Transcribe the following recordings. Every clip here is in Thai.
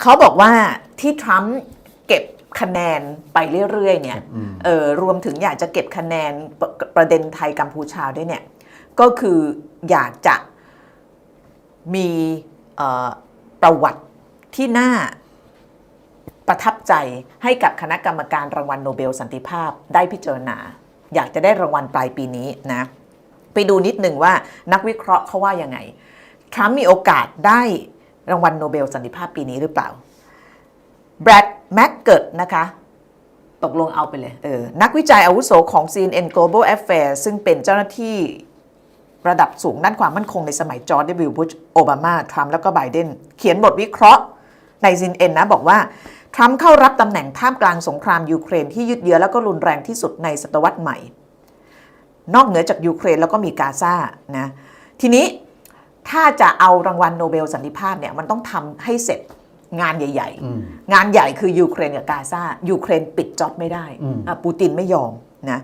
เขาบอกว่าที่ทรัมป์เก็บคะแนนไปเรื่อยๆเนี่ยอืมเออรวมถึงอยากจะเก็บคะแนนประประเด็นไทยกัมพูชาด้วยเนี่ย ก็คืออยากจะมีเอ่อประวัติที่น่าประทับใจให้กับคณะกรรมการรางวัลโนเบลสันติภาพได้พิจารณา อยากจะได้รางวัลปลายปีนี้นะ ไปดูนิดหนึ่งว่านักวิเคราะห์เขาว่ายังไงทรัมป์มีโอกาสได้ รางวัลโนเบลสันติภาพปีนี้หรือเปล่าแบรดแม็กเกิดนะคะตกลงเอาไปเลยเออนักวิจัยอาวุโสของ CNN Global Affairs ซึ่งเป็นเจ้าหน้าที่ระดับสูงด้านความมั่นคงในสมัยจอร์จ W. บุชโอบามา ทรัมป์แล้วก็ไบเดน เขียนบทวิเคราะห์ใน CNN นะ บอกว่า ทรัมป์เข้ารับตำแหน่งท่ามกลางสงครามยูเครนที่ยืดเยื้อแล้วก็รุนแรงที่สุดในศตวรรษใหม่ นอกเหนือจากยูเครนแล้วก็มีกาซานะทีนี้ ถ้าจะเอารางวัลโนเบลสันติภาพเนี่ยมันต้องทำให้เสร็จงานใหญ่อืมๆงานใหญ่คือยูเครนกับกาซายูเครนปิดจ็อบไม่ได้อืมอะปูตินไม่ยอมนะ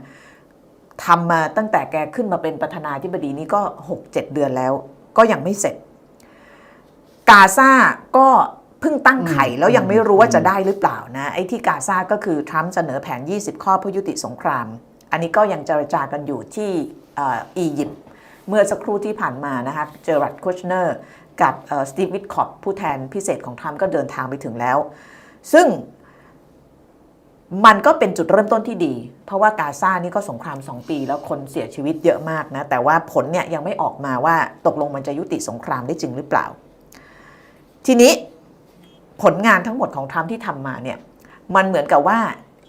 ทำมาตั้งแต่แกขึ้นมาเป็นประธานาธิบดีนี่ก็ 6-7 เดือนแล้ว ก็ยังไม่เสร็จ กาซาก็เพิ่งตั้งไข่แล้วยังไม่รู้ว่าจะได้หรือเปล่านะไอ้ที่กาซาก็คือทรัมป์เสนอแผน 20 ข้อเพื่อยุติสงคราม อันนี้ก็ยังเจรจากันอยู่ที่เอ่ออียิปต์ เมื่อสักครู่ที่ผ่านมานะคะเจอรัดคุชเนอร์กับสตีฟวิทคอปผู้แทนพิเศษของทรัมป์ก็เดินทางไปถึงแล้ว ซึ่งมันก็เป็นจุดเริ่มต้นที่ดี เพราะว่ากาซานี่ก็สงคราม 2 ปีแล้วคนเสียชีวิตเยอะมากนะ แต่ว่าผลเนี่ยยังไม่ออกมาว่าตกลงมันจะยุติสงครามได้จริงหรือเปล่า ทีนี้ผลงานทั้งหมดของทรัมป์ที่ทำมาเนี่ยมันเหมือนกับว่า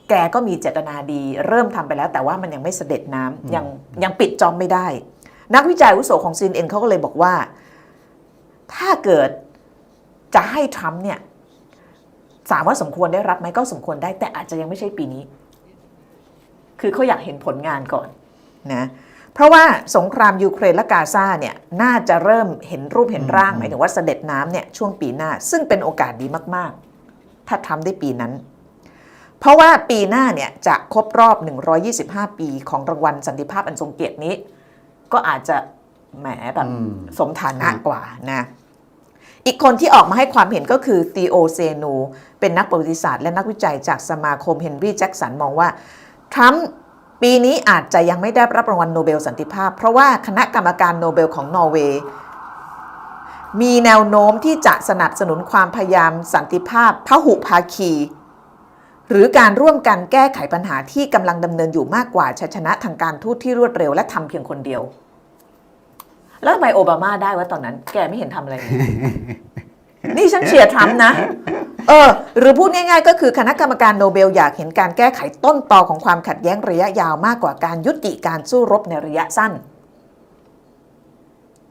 แกก็มีเจตนาดี เริ่มทำไปแล้ว แต่ว่ามันยังไม่เสด็จน้ำยังยังปิดจอมไม่ได้ นักวิจัยอาวุโสของซีนเอ็นเขาก็เลยบอกว่า ถ้าเกิดจะให้ทรัมป์เนี่ยถามว่าสมควรได้รับไหมก็สมควรได้ แต่อาจจะยังไม่ใช่ปีนี้ คือเขาอยากเห็นผลงานก่อนนะเพราะว่าสงครามยูเครนและกาซาเนี่ยน่าจะเริ่มเห็นรูปเห็นร่างหมายถึงว่าเสด็จน้ำเนี่ยช่วงปีหน้า ซึ่งเป็นโอกาสดีมากๆ ถ้าทำได้ปีนั้น เพราะว่าปีหน้าเนี่ยจะครบรอบ 125 ปีของรางวัลสันติภาพอันทรงเกียรตินี้ ก็อาจจะแหมแบบอืมสมฐานะกว่านะอีกคนที่ออกมาให้ความเห็นก็คือตีโอเซนู เป็นนักประวัติศาสตร์และนักวิจัยจากสมาคมเฮนรี่แจ็กสันมองว่า ทรัมป์ปีนี้อาจจะยังไม่ได้รับรางวัลโนเบลสันติภาพ เพราะว่าคณะกรรมการโนเบลของนอร์เวย์มีแนวโน้มที่จะสนับสนุนความพยายามสันติภาพพหุภาคี หรือการร่วมกันแก้ไขปัญหาที่กำลังดำเนินอยู่มากกว่าชัยชนะทางการทูตที่รวดเร็วและทำเพียงคนเดียว แล้วทำไมโอบามาได้วะตอนนั้น แกไม่เห็นทำอะไรเลยนี่ฉันเชียร์ทรัมป์นะ เออ หรือพูดง่ายๆ ก็คือคณะกรรมการโนเบลอยากเห็นการแก้ไขต้นตอของความขัดแย้งระยะยาวมากกว่าการยุติการสู้รบในระยะสั้น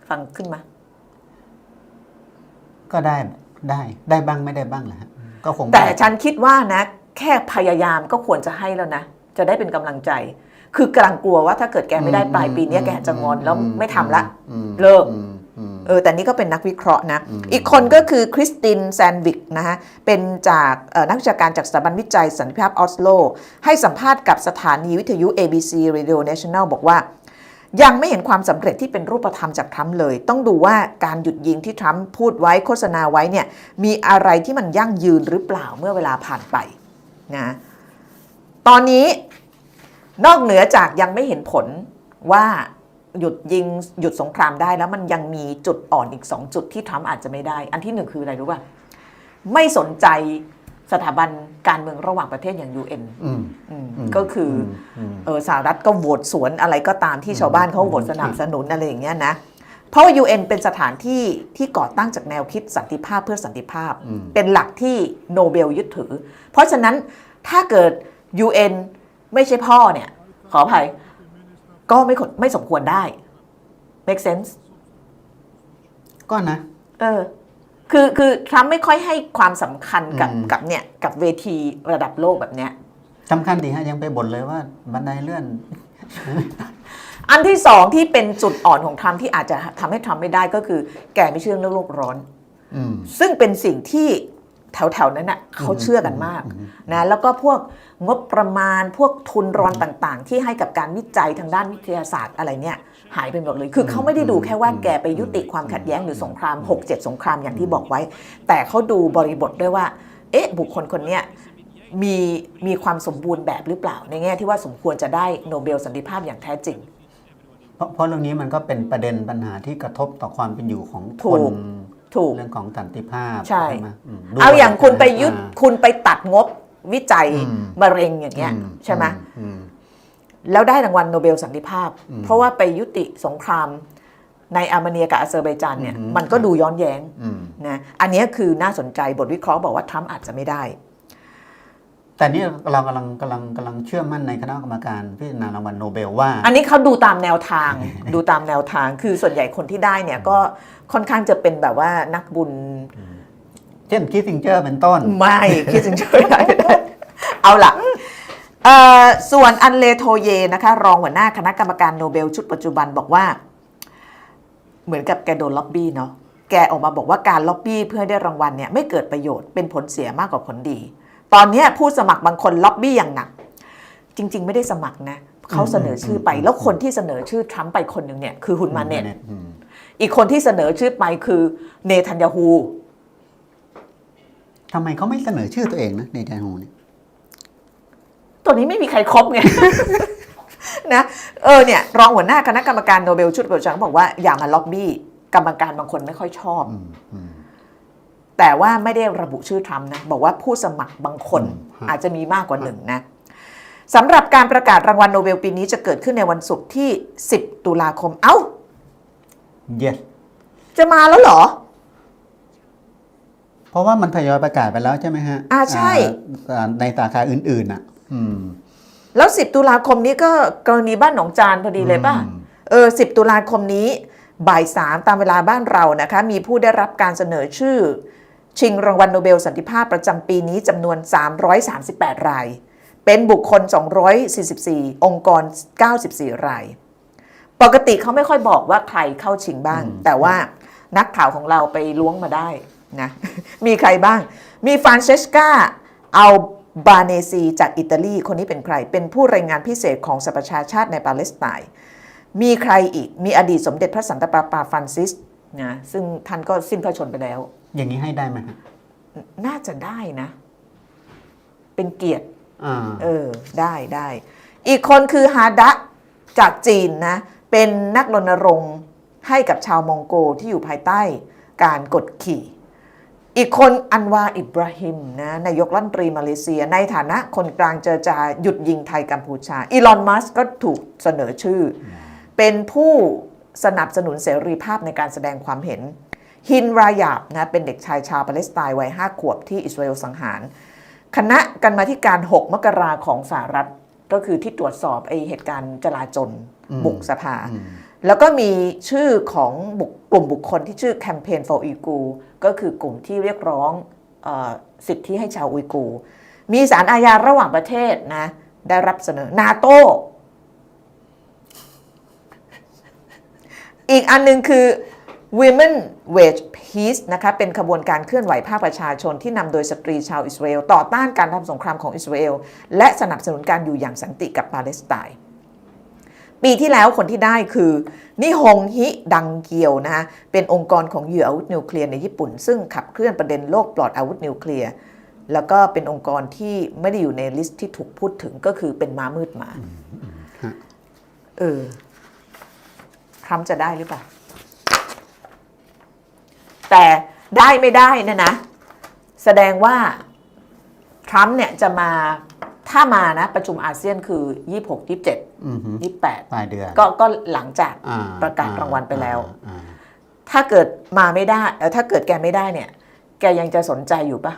ฟังขึ้นมา ก็ได้ได้ได้บ้างไม่ได้บ้างแหละฮะก็คงแต่ได้ฉันคิดว่านะ แค่พยายามก็ควรจะให้แล้วนะ จะได้เป็นกำลังใจ คือกำลังกลัวว่าถ้าเกิดแกไม่ได้ปลายปีเนี้ยแกจะงอนแล้วไม่ทำละอืมเลิกอืมอืมเออแต่นี่ก็เป็นนักวิเคราะห์นะอืมอีกคนก็คือคริสตินแซนวิกนะฮะ เป็นจากเอ่อนักวิชาการจากสถาบันวิจัยสันติภาพออสโล ให้สัมภาษณ์กับสถานีวิทยุ ABC Radio National บอกว่า ยังไม่เห็นความสำเร็จที่เป็นรูปธรรมจากทรัมป์เลย ต้องดูว่าการหยุดยิงที่ทรัมป์พูดไว้โฆษณาไว้เนี่ยมีอะไรที่มันยั่งยืนหรือเปล่าเมื่อเวลาผ่านไป นะตอนนี้นอกเหนือจากยังไม่เห็นผลว่าหยุดยิงหยุดสงครามได้แล้วมันยังมีจุดอ่อนอีก 2 จุดที่ทรัมป์อาจจะไม่ได้ อันที่หนึ่งคืออะไรรู้ป่ะไม่สนใจสถาบันการเมืองระหว่างประเทศอย่าง UN อืมอืมอืมก็คืออมเออสหรัฐก็โหวตสวนอะไรก็ตามที่ชาวบ้านเขาโหวตสนับสนุนอะไรอย่างเงี้ยนะ เพราะว่า UN เป็นสถานที่ที่ก่อตั้งจากแนวคิดสันติภาพเพื่อสันติภาพอืมเป็นหลักที่โนเบลยึดถือ เพราะฉะนั้นถ้าเกิด UN ไม่ใช่พ่อเนี่ย ขออภัย ก็ไม่ควรไม่สมควรได้ make sense ก็นะ เออ คือคือทรัมป์ไม่ค่อยให้ความสำคัญกับอืม กับเนี่ยกับเวทีระดับโลกแบบเนี้ย สำคัญดีฮะยังไปบ่นเลยว่าบันไดเลื่อน อันที่สองที่เป็นจุดอ่อนของทรัมป์ที่อาจจะทำให้ทรัมป์ไม่ได้ก็คือ แกไม่เชื่อเรื่องโลกร้อนอืมซึ่งเป็นสิ่งที่แถวๆนั้นน่ะเขาเชื่อกันมากนะแล้วก็พวกงบประมาณพวกทุนรอนต่างๆ ที่ให้กับการวิจัยทางด้านวิทยาศาสตร์อะไรเนี่ยหายไปหมดเลย คือเขาไม่ได้ดูแค่ว่าแกไปยุติความขัดแย้งหรือสงคราม 6-7 สงครามอย่างที่บอกไว้ แต่เขาดูบริบทด้วยว่า เอ๊ะ บุคคลคนเนี้ยมีมีความสมบูรณ์แบบหรือเปล่า ในแง่ที่ว่าสมควรจะได้โนเบลสันติภาพอย่างแท้จริง เพราะเพราะเรื่องนี้มันก็เป็นประเด็นปัญหาที่กระทบต่อความเป็นอยู่ของถูคกนถูก เรื่องของสันติภาพใช่ ไหมมด้วยเอาอย่างคุณไปยุดอ่าคุณไปตัดงบวิจัยอืม มะเร็งอย่างเงี้ยอืใช่ไหมอืม แล้วได้รางวัลโนเบลสันติภาพ อืมเพราะว่าไปยุติสงครามในอาร์เมเนียกับอาเซอร์ไบจานเนี่ยอือหือมันก็ดูย้อนแย้งอืมนะอันเนี้ยคือน่าสนใจบทวิเคราะห์บอกว่าทรัมป์อาจจะไม่ได้ แต่นี่เรากำลังกำลังกำลังเชื่อมั่นในคณะกรรมการพิจารณารางวัลโนเบลว่า อันนี้เขาดูตามแนวทาง ดูตามแนวทางคือส่วนใหญ่คนที่ได้เนี่ยก็ค่อนข้างจะเป็นแบบว่านักบุญ เช่นคิสซิงเจอร์เป็นต้น ไม่คิดถึงช่วยได้เอาล่ะเอ่อส่วนอันเลโทเยนะคะ รองหัวหน้าคณะกรรมการโนเบลชุดปัจจุบันบอกว่า เหมือนกับแกโดนล็อบบี้เนาะแกออกมาบอกว่าการล็อบบี้เพื่อให้ได้รางวัลเนี่ยไม่เกิดประโยชน์เป็นผลเสียมากกว่าผลดี ตอนเนี้ยผู้สมัครบางคนล็อบบี้อย่างหนัก จริง ๆ ไม่ได้สมัครนะเขาเสนอชื่อไป แล้วคนที่เสนอชื่อทรัมป์ไปคนหนึ่งเนี่ยคือฮุนมาเน็ตอืมอีกคนที่เสนอชื่อไปคือเนทันยาฮูทำไมเขาไม่เสนอชื่อตัวเองนะในแทนฮูเนี่ยตัวนี้ไม่มีใครครบไงนะเออเนี่ยรองหัวหน้าคณะกรรมการโนเบลชุดปัจจุบันบอกว่าอย่ามาล็อบบี้กรรมการบางคนไม่ค่อยชอบอืมอืม แต่ว่าไม่ได้ระบุชื่อทรัมป์นะ บอกว่าผู้สมัครบางคนอืมอาจจะมีมากกว่าหนึ่งนะสำหรับการประกาศรางวัลโนเบลปีนี้จะเกิดขึ้นในวันศุกร์ที่ 10 ตุลาคม เอ้า yes จะมาแล้วเหรอ เพราะว่ามันทยอยประกาศไปแล้วใช่ไหมฮะ อ่าใช่อ่าในสาขาอื่น ๆ อะ อืม แล้ว 10 ตุลาคมนี้ก็กรณีบ้านหนองจานพอดีเลยป่ะอืมเออ 10 ตุลาคมนี้บ่ายสามตามเวลาบ้านเรานะคะ มีผู้ได้รับการเสนอชื่อ ชิงรางวัลโนเบลสันติภาพประจำปีนี้จำนวน 338 ราย เป็นบุคคล 244 องค์กร 94 ราย ปกติเขาไม่ค่อยบอกว่าใครเข้าชิงบ้าง แต่ว่านักข่าวของเราไปล้วงมาได้นะมีใครบ้าง มีฟรานเชสกาเอาบาเนซีจากอิตาลีคนนี้เป็นใคร เป็นผู้รายงานพิเศษของสหประชาชาติในปาเลสไตน์มีใครอีกมีอดีตสมเด็จพระสันตะปาปาฟรานซิสนะซึ่งท่านก็สิ้นพระชนม์ไปแล้ว อย่างนี้ให้ได้ไหมฮะน่าจะได้นะ เป็นเกียรติอ่าเออ ได้ได้ อีกคนคือฮาดะจากจีนนะ เป็นนักรณรงค์ให้กับชาวมองโกที่อยู่ภายใต้การกดขี่ อีกคนอันวาอิบราฮิมนะนายกรัฐมนตรีมาเลเซีย ในฐานะคนกลางเจรจาหยุดยิงไทยกัมพูชา อีลอน มัสก็ถูกเสนอชื่อ เป็นผู้สนับสนุนเสรีภาพในการแสดงความเห็น ฮินรายาบนะเป็นเด็กชายชาวปาเลสไตน์วัยห้าขวบที่อิสราเอลสังหาร คณะกรรมาธิการ 6 มกราของสหรัฐก็คือที่ตรวจสอบไอเหตุการณ์จลาจลอืมบุกสภาอืมแล้วก็มีชื่อของบุคกลุ่มบุคคลที่ชื่อ Campaign for Uyghur ก็คือกลุ่มที่เรียกร้องเออสิทธิให้ชาวอุยกูร์มีสารอาญาระหว่างประเทศนะได้รับเสนอนาโตอีกอันหนึงคือ Women Wage Peace นะคะเป็นขบวนการเคลื่อนไหวภาคประชาชนที่นำโดยสตรีชาวอิสราเอลต่อต้านการทำสงครามของอิสราเอลและสนับสนุนการอยู่อย่างสันติกับปาเลสไตน์ปีที่แล้วคนที่ได้คือ นิฮงฮิดังเกียวนะคะเป็นองค์กรของเหยื่ออาวุธนิวเคลียร์ในญี่ปุ่น ซึ่งขับเคลื่อนประเด็นโลกปลอดอาวุธนิวเคลียร์แล้วก็เป็นองค์กรที่ไม่ได้อยู่ในลิสต์ที่ถูกพูดถึงก็คือเป็นม้ามืดหมาฮะเออทรัมป์จะได้หรือเปล่า แต่ได้ไม่ได้เนะนะ แสดงว่าทรัมป์เนี่ยจะมาถ้ามานะ ประชุมอาเซียนคือ 26 27อืมฮึ28ปลายเดือนก็ก็หลังจากอ่ประกาศรางวัลไปแล้วอ่าถ้าเกิดมาไม่ได้เออถ้าเกิดแกไม่ได้เนี่ย แกยังจะสนใจอยู่ปะ